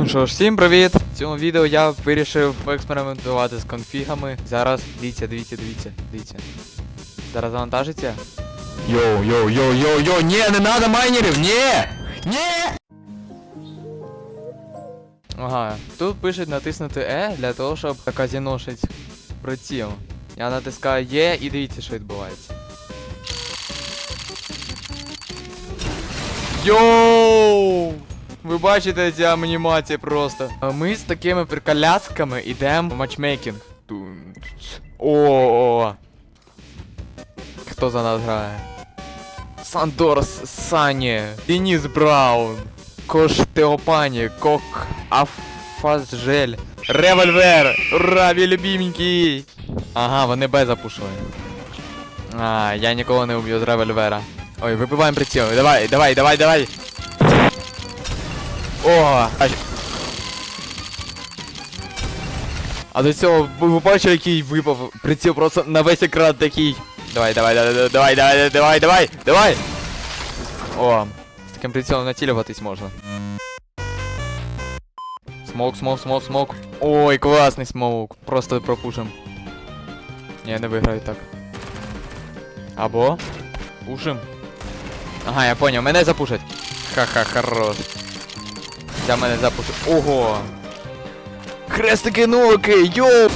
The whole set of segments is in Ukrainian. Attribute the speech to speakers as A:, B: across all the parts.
A: Ну що ж, всім привіт! В цьому відео я вирішив поекспериментувати з конфігами. Зараз дивіться, дивіться, дивіться, дивіться. Зараз завантажиться. Йоу, йоу, йоу, йоу, йоу, ні, не надо майнерів, ні! Ні! Ага, тут пишуть натиснути E для того, щоб казіношить приціл. Я натискаю Е і дивіться, що відбувається. Йоу! Ви бачите ці анімації просто. Ми з такими приколясками йдемо в матчмейкінг. Тун-ц. О. Хто за нас грає? Сандор С- Сані, Деніс Браун, Кош Теопані, Кок Афазжель, Револьвер! Ура, мій любименький! Ага, вони Б запушили. А, я ніколи не уб'ю з револьвера. Ой, вибиваємо приціл. Давай, давай, давай, давай. О! А, до цього ви бачили, який випав приціл просто на весь екран такий. Давай, давай, давай, давай, давай, давай, давай, давай. О, з таким прицілом націлюватись можна. Смок, смок, смок, смок. Ой, класний смок. Просто пропушим. Ні, не виграю так. Або. Пушим. Ага, я понял, мене запушать. Ха-ха, хорош. Ця мене запушить. Ого! Хрестики нулики, йоу!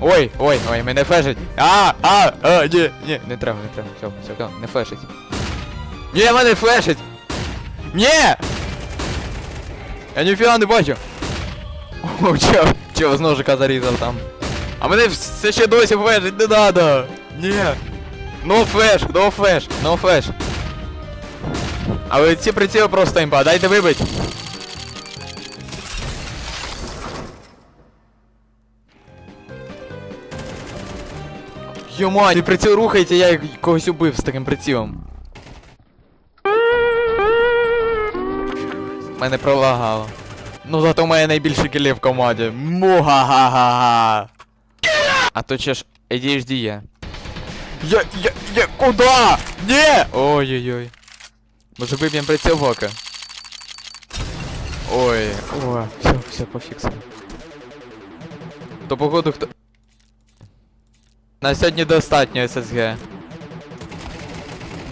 A: Ой, ой, ой, мене фешить. А, а, а, ні, ні, не треба, не треба. Все, все, все, не фешить. Ні, мене фешить! Ні! Я ніфіга не бачу. О, чо, чо, з ножика зарізав там. А мене все ще досі фешить, не надо! Ні! No флеш, no флеш, no флеш. Але ці приціли просто імба, дайте вибить. Йома, цей приціл рухається, я як когось убив з таким прицілом. Мене пролагало. Ну зато в мене найбільше кілів в команді. Муга-га-га-га. А то ще ж ADHD є. Я, я, я, куда? Не! Ой-ой-ой. Може виб'єм приціл Вока? Ой, о, все, все, пофіксили. То походу хто... На сьогодні достатньо ССГ. Я,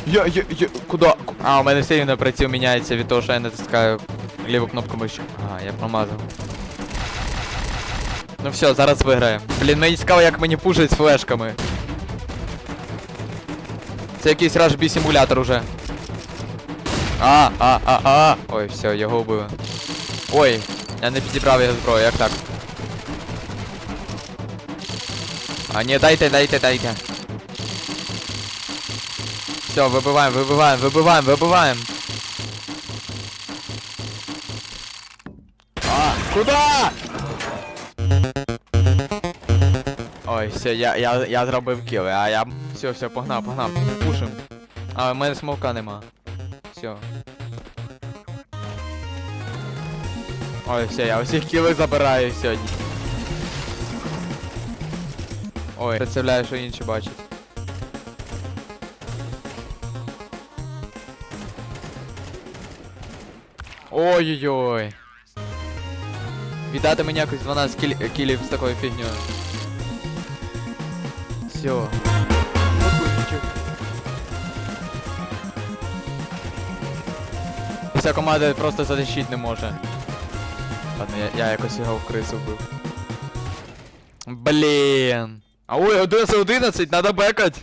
A: я, я, куда? А, у мене все рівно приціл міняється від того, що я натискаю ліву кнопку миші. Ага, я промазав. Ну все, зараз виграємо. Блін, мені цікаво, як мені пушать з флешками. Це якийсь рашбі симулятор уже. А, а, а, а. Ой, все, його вбили. Ой, я не підібрав його зброю, як так? А ні, дайте, дайте, дайте. Все, вибиваємо, вибиваємо, вибиваємо, вибиваємо. А, куда? Ой, все, я, я, я зробив кіл, а я... Все, все, погнав, погнав. Пушим. А, в мене смовка нема. Все. Ой, все, я усіх кіли забираю сьогодні. Ой, представляю, що інші бачать. Ой-ой-ой. Віддати мені якось 12 кіл кілів з такою фігньою. Все. Вся команда просто затащить не може. Ладно, я, я якось його в крису вбив. Блін. А ой, 11-11, надо бекать.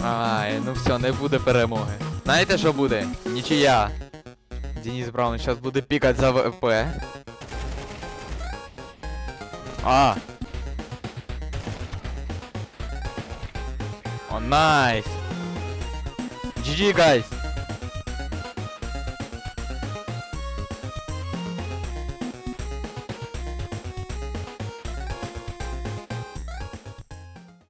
A: Ай, ну все, не буде перемоги. Знаєте, що буде? Нічия. Денис Браун зараз буде пікати за ВП. А. О, найс. GG, guys.